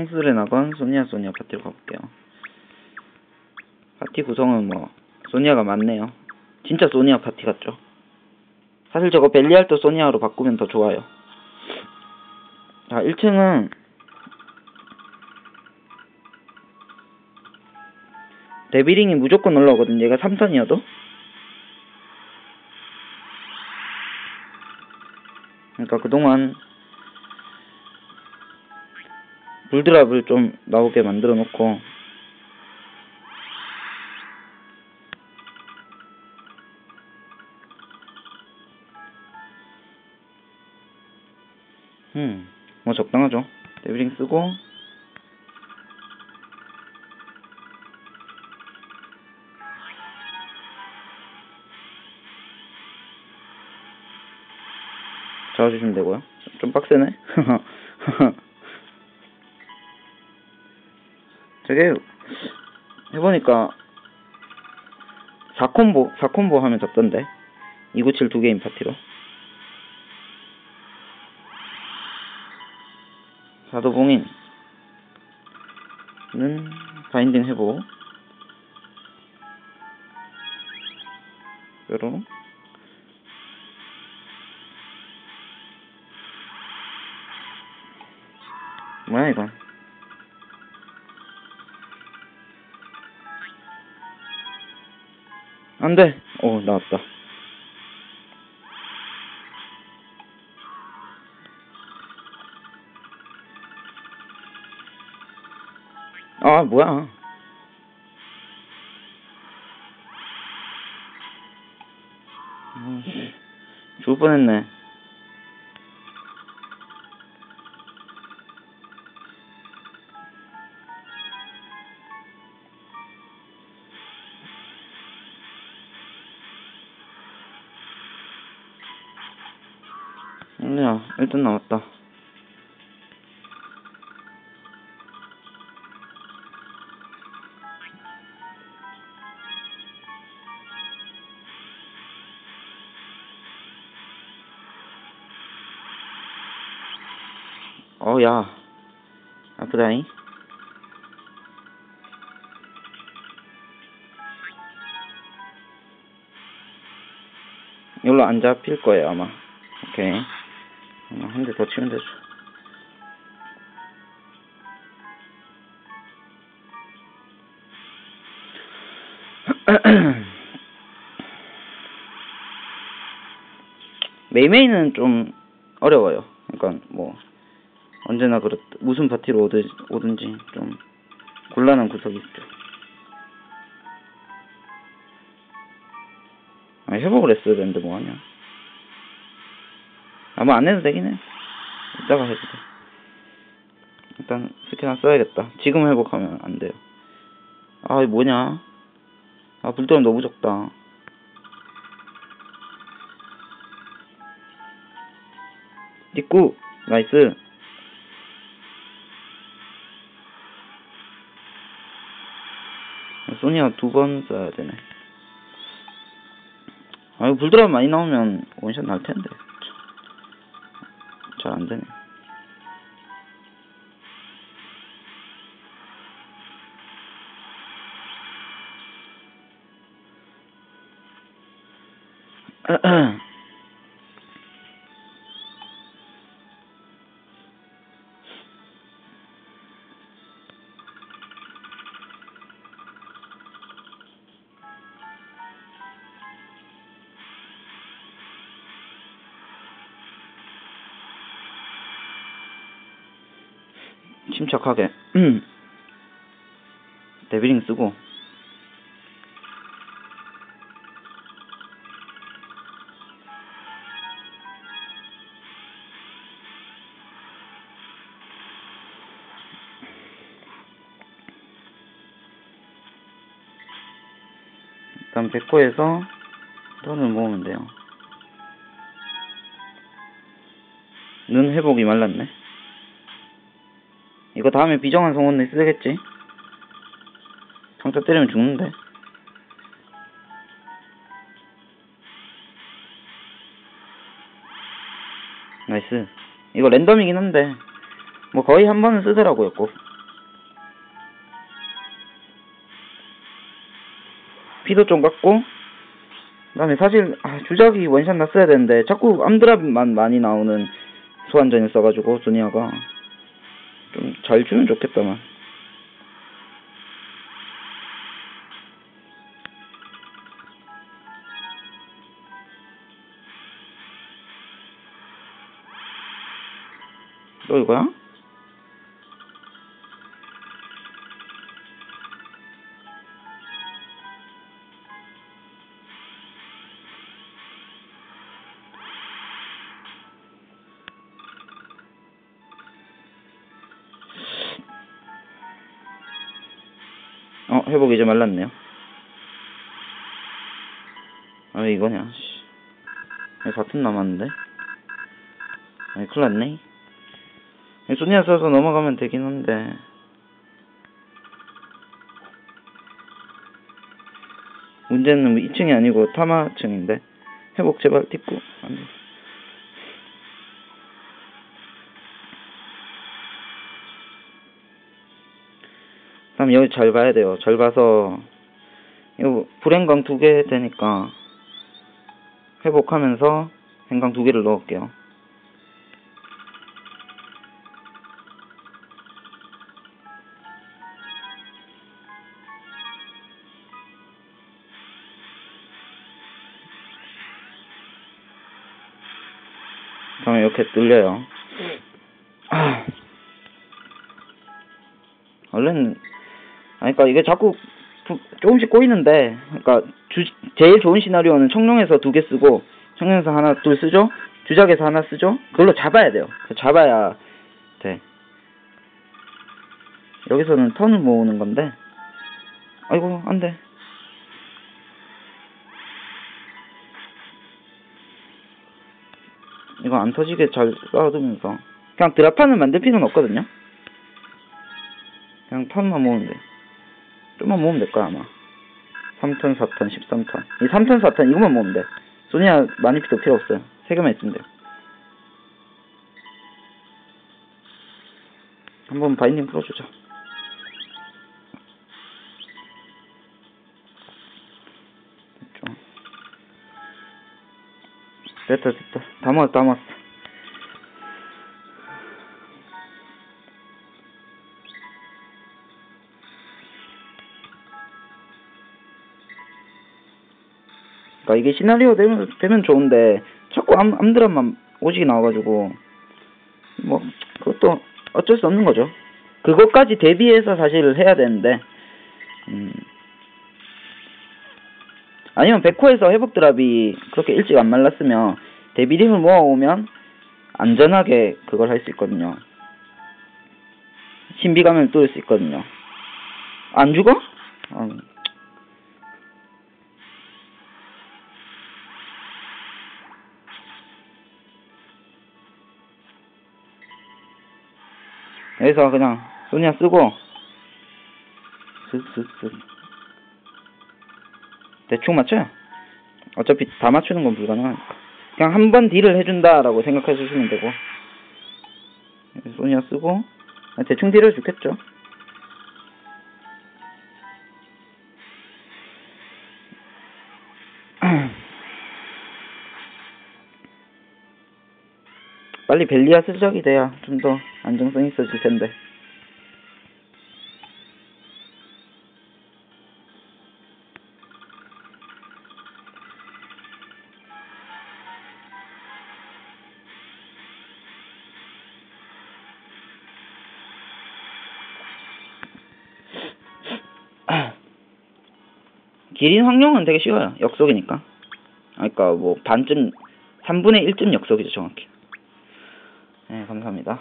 홍수를 나건 소니아 소니아 파티로 가볼게요. 파티 구성은 뭐 소니아가 많네요. 진짜 소니아 파티 같죠? 사실 저거 벨리알도 소니아로 바꾸면 더 좋아요. 자, 1층은 데비링이 무조건 올라오거든. 얘가 3턴이어도. 그러니까 그동안 불드랍을 좀 나오게 만들어 놓고 음, 뭐 적당하죠. 데빌링 쓰고 잡아주시면 되고요. 좀 빡세네. 저게 해보니까 4콤보 4콤보 하면 잡던데. 297 두 개인 파티로. 사도봉인은 바인딩 해보. 뾰로롱 뭐야 이건 안돼. 오 나왔다. 아 뭐야? 아, 죽을 뻔했네 아니야, 일단 나왔다. 어, 야. 아프다잉. 이걸로 안 잡힐 거예요, 아마. 오케이. 한 대 더 치면 되죠. 메이메이는 좀 어려워요. 그러니까 뭐 언제나 그렇 무슨 파티로 오든, 오든지 좀 곤란한 구석이 있죠. 아, 회복을 했어야 되는데 뭐하냐. 아마 안 해도 되긴 해. 이따가 해도 돼. 일단 하나 써야겠다. 지금 회복하면 안 돼요. 아, 이 뭐냐. 아, 불도는 너무 적다. 뒷구 나이스. 소니아 두번 써야 되네. 아, 이거 불드랍 많이 나오면 원샷 날 텐데. 잘 안 되네. 침착하게. 데빌링 쓰고. 일단 백호에서 돈을 모으면 돼요. 눈 회복이 말랐네 이거 다음에 비정한 성원에 쓰겠지? 상자 때리면 죽는데. 나이스. 이거 랜덤이긴 한데 뭐 거의 한 번은 쓰더라고요, 꼭. 피도 좀 깎고 그다음에 사실 아, 주작이 원샷 났어야 되는데 자꾸 암드랍만 많이 나오는 소환전을 써가지고 조니아가 잘 주면 좋겠다만 또 이거야? 어, 회복 이제 말랐네요. 아, 왜 이거냐, 씨. 왜 4튼 남았는데? 아니, 큰일 났네. 소니아 써서 넘어가면 되긴 한데. 문제는 2층이 아니고 타마층인데. 회복 제발 팁고. 안 돼. 그럼 여기 잘 봐야 돼요. 잘 봐서 이거 불행강 두 개 되니까 회복하면서 행강 두 개를 넣을게요. 그러면 이렇게 뚫려요. 아. 원래는 그러니까 이게 자꾸 부- 조금씩 꼬이는데 그러니까 주, 제일 좋은 시나리오는 청룡에서 두 개 쓰고 청룡에서 하나 둘 쓰죠? 주작에서 하나 쓰죠? 그걸로 잡아야 돼요. 그 잡아야 돼. 여기서는 턴을 모으는 건데. 아이고 안 돼. 이거 안 터지게 잘 쌓아두면서. 그냥 드랍판을 만들 필요는 없거든요. 그냥 턴만 모으면 돼. 좀만 모으면 될 거야, 아마. 3턴, 4턴, 13턴. 이 3턴, 4턴, 이것만 모으면 돼. 소니아 많이 필요 필요 없어요. 세 개만 있으면 돼요. 한번 바인딩 풀어주자. 됐다, 됐다. 다 모았어, 다 모았어. 그러니까 이게 시나리오 되면, 되면 좋은데 자꾸 암, 암드랍만 오지게 나와가지고 뭐 그것도 어쩔 수 없는 거죠. 그것까지 대비해서 사실 해야 되는데 음. 아니면 백호에서 회복 드랍이 그렇게 일찍 안 말랐으면 데뷔림을 모아오면 안전하게 그걸 할 수 있거든요. 신비감을 뚫을 수 있거든요. 안 죽어? 어. 여기서 그냥 소니아 쓰고 슥슥슥 대충 맞춰요. 어차피 다 맞추는 건 불가능하니까 그냥 한 번 딜을 해준다라고 생각해 주시면 되고. 소니아 쓰고 대충 딜을 주겠죠 빨리 벨리아 슬적이 돼야 좀 더 안정성 있어질 텐데. 기린 황룡은 되게 쉬워요. 역속이니까. 아, 그러니까 뭐 반쯤 3분의 1쯤 역속이죠, 정확히. 네, 감사합니다.